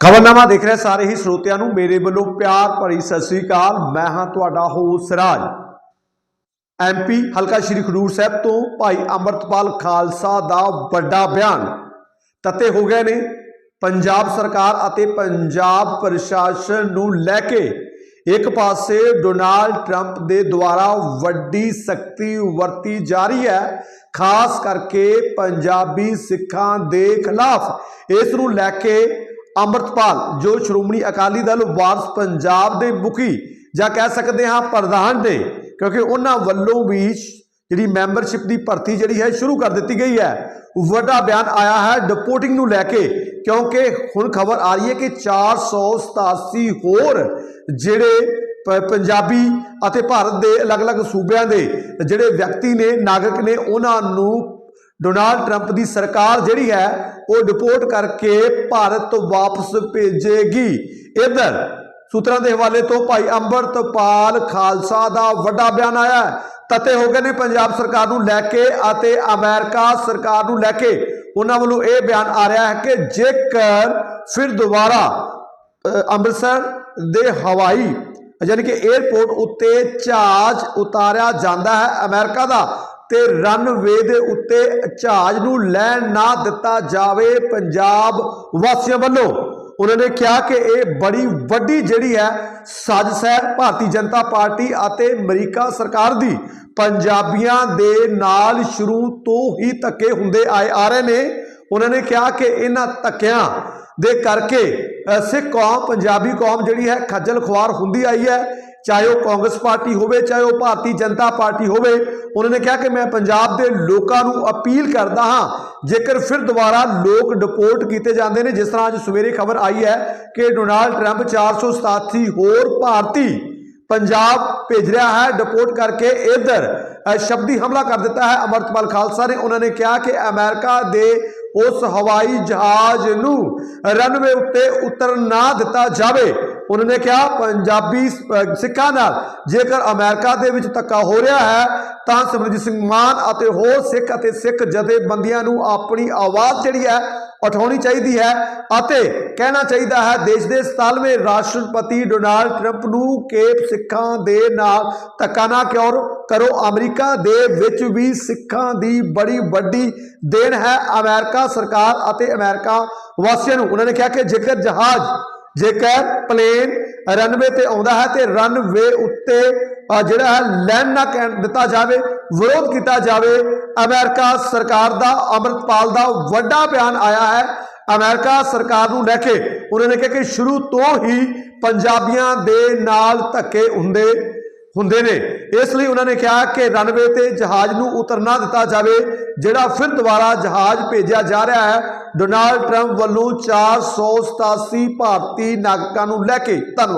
ਖਬਰਨਾਮਾ ਦੇਖ ਰਹੇ ਸਾਰੇ ਹੀ ਸਰੋਤਿਆਂ ਨੂੰ ਮੇਰੇ ਵੱਲੋਂ ਪਿਆਰ ਭਰੀ ਸਤਿ ਸ੍ਰੀ ਅਕਾਲ। ਮੈਂ ਹਾਂ ਤੁਹਾਡਾ ਹੋਸਟ ਸਿਰਾਜ ਐਮਪੀ ਹਲਕਾ ਸ਼੍ਰੀ ਖਡੂਰ ਸਾਹਿਬ ਤੋਂ ਭਾਈ ਅਮਰਤਪਾਲ ਖਾਲਸਾ ਦਾ ਵੱਡਾ ਬਿਆਨ। ਤੱਤੇ ਹੋ ਗਏ ਨੇ। ਪੰਜਾਬ ਸਰਕਾਰ ਅਤੇ ਪੰਜਾਬ ਪ੍ਰਸ਼ਾਸਨ ਨੂੰ ਲੈ ਕੇ ਇੱਕ ਪਾਸੇ ਡੋਨਾਲਡ ਟਰੰਪ ਦੇ ਦੁਆਰਾ ਵੱਡੀ ਸਖਤੀ ਵਰਤੀ ਜਾ ਰਹੀ ਹੈ, ਖਾਸ ਕਰਕੇ ਪੰਜਾਬੀ ਸਿੱਖਾਂ ਦੇ ਖਿਲਾਫ। ਇਸ ਨੂੰ ਲੈ ਕੇ ਅੰਮ੍ਰਿਤਪਾਲ, ਜੋ ਸ਼੍ਰੋਮਣੀ ਅਕਾਲੀ ਦਲ ਵਾਰਸ ਪੰਜਾਬ ਦੇ ਮੁਖੀ ਜਾਂ ਕਹਿ ਸਕਦੇ ਹਾਂ ਪ੍ਰਧਾਨ ਨੇ, ਕਿਉਂਕਿ ਉਹਨਾਂ ਵੱਲੋਂ ਵੀ ਜਿਹੜੀ ਮੈਂਬਰਸ਼ਿਪ ਦੀ ਭਰਤੀ ਜਿਹੜੀ ਹੈ ਸ਼ੁਰੂ ਕਰ ਦਿੱਤੀ ਗਈ ਹੈ। ਵੱਡਾ ਬਿਆਨ ਆਇਆ ਹੈ ਡਿਪੋਰਟਿੰਗ ਨੂੰ ਲੈ ਕੇ, ਕਿਉਂਕਿ ਹੁਣ ਖਬਰ ਆ ਰਹੀ ਹੈ ਕਿ 487 ਹੋਰ ਜਿਹੜੇ ਪ- ਪੰਜਾਬੀ ਅਤੇ ਭਾਰਤ ਦੇ ਅਲੱਗ-ਅਲੱਗ ਸੂਬਿਆਂ ਦੇ ਜਿਹੜੇ ਵਿਅਕਤੀ ਨੇ, ਨਾਗਰਿਕ ਨੇ, ਉਹਨਾਂ ਨੂੰ ਡੋਨਾਲਡ ਟਰੰਪ ਦੀ ਸਰਕਾਰ ਜਿਹੜੀ ਹੈ, ਉਹ ਡਿਪੋਰਟ ਕਰਕੇ ਭਾਰਤ ਤੋਂ ਵਾਪਸ ਭੇਜੇਗੀ। ਇਧਰ ਸੂਤਰਾਂ ਦੇ ਹਵਾਲੇ ਤੋਂ ਭਾਈ ਅੰਮ੍ਰਿਤਪਾਲ ਖਾਲਸਾ ਦਾ ਵੱਡਾ ਬਿਆਨ ਆਇਆ ਹੈ। ਤਤੇ ਹੋ ਗਏ ਨੇ ਪੰਜਾਬ ਸਰਕਾਰ ਨੂੰ ਲੈ ਕੇ ਅਤੇ ਅਮਰੀਕਾ ਸਰਕਾਰ ਨੂੰ ਲੈ ਕੇ। ਉਹਨਾਂ ਵੱਲੋਂ ਇਹ ਬਿਆਨ ਆ ਰਿਹਾ ਹੈ ਕਿ ਜੇਕਰ ਫਿਰ ਦੁਬਾਰਾ ਅੰਮ੍ਰਿਤਸਰ ਦੇ ਹਵਾਈ, ਯਾਨੀ ਕਿ 에ਅਰਪੋਰਟ ਉੱਤੇ ਜਹਾਜ਼ ਉਤਾਰਿਆ ਜਾਂਦਾ ਹੈ ਅਮਰੀਕਾ ਦਾ ਤੇ ਰਨਵੇ ਦੇ ਉੱਤੇ ਜਹਾਜ਼ ਨੂੰ ਲੈਣ ਨਾ ਦਿੱਤਾ ਜਾਵੇ ਪੰਜਾਬ ਵਾਸੀਆਂ ਵੱਲੋਂ। ਉਹਨਾਂ ਨੇ ਕਿਹਾ ਕਿ ਇਹ ਬੜੀ ਵੱਡੀ ਜਿਹੜੀ ਹੈ ਸਾਜ਼ਿਸ਼ ਹੈ ਭਾਰਤੀ ਜਨਤਾ ਪਾਰਟੀ ਅਤੇ ਅਮਰੀਕਾ ਸਰਕਾਰ ਦੀ। ਪੰਜਾਬੀਆਂ ਦੇ ਨਾਲ ਸ਼ੁਰੂ ਤੋਂ ਹੀ ਧੱਕੇ ਹੁੰਦੇ ਆਏ ਆ ਰਹੇ ਨੇ। ਉਹਨਾਂ ਨੇ ਕਿਹਾ ਕਿ ਇਹਨਾਂ ਧੱਕਿਆਂ ਦੇ ਕਰਕੇ ਸਿੱਖ ਕੌਮ, ਪੰਜਾਬੀ ਕੌਮ ਜਿਹੜੀ ਹੈ ਖੱਜਲ ਖੁਆਰ ਹੁੰਦੀ ਆਈ ਹੈ। ਚਾਹੇ ਉਹ ਕਾਂਗਰਸ ਪਾਰਟੀ ਹੋਵੇ, ਚਾਹੇ ਉਹ ਭਾਰਤੀ ਜਨਤਾ ਪਾਰਟੀ ਹੋਵੇ, ਉਹਨਾਂ ਨੇ ਕਿਹਾ ਕਿ ਮੈਂ ਪੰਜਾਬ ਦੇ ਲੋਕਾਂ ਨੂੰ ਅਪੀਲ ਕਰਦਾ ਹਾਂ, ਜੇਕਰ ਫਿਰ ਦੁਬਾਰਾ ਲੋਕ ਡਿਪੋਰਟ ਕੀਤੇ ਜਾਂਦੇ ਨੇ, ਜਿਸ ਤਰ੍ਹਾਂ ਅੱਜ ਸਵੇਰੇ ਖਬਰ ਆਈ ਹੈ ਕਿ ਡੋਨਾਲਡ ਟਰੰਪ 487 ਹੋਰ ਭਾਰਤੀ ਪੰਜਾਬ ਭੇਜ ਰਿਹਾ ਹੈ, ਡਿਪੋਰਟ ਕਰਕੇ ਇਧਰ ਸ਼ਬਦੀ ਹਮਲਾ ਕਰ ਦਿੱਤਾ ਹੈ ਅਮਰਤਪਾਲ ਖਾਲਸਾ ਨੇ। ਉਹਨਾਂ ਨੇ ਕਿਹਾ ਕਿ ਅਮਰੀਕਾ ਦੇ ਉਸ ਹਵਾਈ ਜਹਾਜ਼ ਨੂੰ ਰਨਵੇ ਉੱਤੇ ਉਤਰ ਨਾ ਦਿੱਤਾ ਜਾਵੇ। ਉਹਨਾਂ ਨੇ ਕਿਹਾ, ਪੰਜਾਬੀ ਸਿੱਖਾਂ ਨਾਲ ਜੇਕਰ ਅਮਰੀਕਾ ਦੇ ਵਿੱਚ ਧੱਕਾ ਹੋ ਰਿਹਾ ਹੈ, ਤਾਂ ਸਿਮਰਜੀਤ ਸਿੰਘ ਮਾਨ ਅਤੇ ਹੋਰ ਸਿੱਖ ਅਤੇ ਸਿੱਖ ਜਥੇਬੰਦੀਆਂ ਨੂੰ ਆਪਣੀ ਆਵਾਜ਼ ਜਿਹੜੀ ਹੈ, ਉਠਾਉਣੀ ਚਾਹੀਦੀ ਹੈ ਅਤੇ ਕਹਿਣਾ ਚਾਹੀਦਾ ਹੈ, ਦੇਸ਼ ਦੇ 97ਵੇਂ ਰਾਸ਼ਟਰਪਤੀ ਡੋਨਾਲਡ ਟਰੰਪ ਨੂੰ ਕਿ ਸਿੱਖਾਂ ਦੇ ਨਾਲ ਧੱਕਾ ਨਾ ਕਿਉਂ ਕਰੋ। ਅਮਰੀਕਾ ਦੇ ਵਿੱਚ ਵੀ ਸਿੱਖਾਂ ਦੀ ਬੜੀ ਵੱਡੀ ਦੇਣ ਹੈ। ਅਮਰੀਕਾ ਸਰਕਾਰ ਅਤੇ ਅਮਰੀਕਾ ਵਾਸੀਆਂ ਨੂੰ ਉਹਨਾਂ ਨੇ ਕਿਹਾ ਕਿ ਜੇਕਰ ਜਹਾਜ਼ ਜੇਕਰ ਪਲੇਨ ਰਨਵੇ ਤੇ ਆਉਂਦਾ ਹੈ ਤੇ ਰਨਵੇ ਉੱਤੇ ਜਿਹੜਾ ਹੈ ਲੈਂਡ ਨਾ ਕਹਿਣ ਦਿੱਤਾ ਜਾਵੇ, ਵਿਰੋਧ ਕੀਤਾ ਜਾਵੇ, ਅਮਰੀਕਾ ਸਰਕਾਰ ਦਾ ਅਮਰਪਾਲ ਦਾ ਵੱਡਾ ਬਿਆਨ ਆਇਆ ਹੈ। ਅਮਰੀਕਾ ਸਰਕਾਰ ਨੂੰ ਲੈ ਕੇ ਉਹਨਾਂ ਨੇ ਕਿਹਾ ਕਿ ਸ਼ੁਰੂ ਤੋਂ ਹੀ ਪੰਜਾਬੀਆਂ ਦੇ ਨਾਲ ਧੱਕੇ ਹੁੰਦੇ ਹੁੰਦੇ ਨੇ। ਇਸ ਲਈ ਉਹਨਾਂ ਨੇ ਕਿਹਾ ਕਿ ਰਨਵੇ ਤੇ ਜਹਾਜ਼ ਨੂੰ ਉਤਰਨਾ ਦਿੱਤਾ ਜਾਵੇ, ਜਿਹੜਾ ਫਿਰ ਦੁਬਾਰਾ ਜਹਾਜ਼ ਭੇਜਿਆ ਜਾ ਰਿਹਾ ਹੈ। ਡੋਨਾਲਡ ਟਰੰਪ ਵੱਲੋਂ 487 ਭਾਰਤੀ ਨਾਗਰਿਕਾਂ ਨੂੰ ਲੈ ਕੇ ਧੰਨਵਾਦ।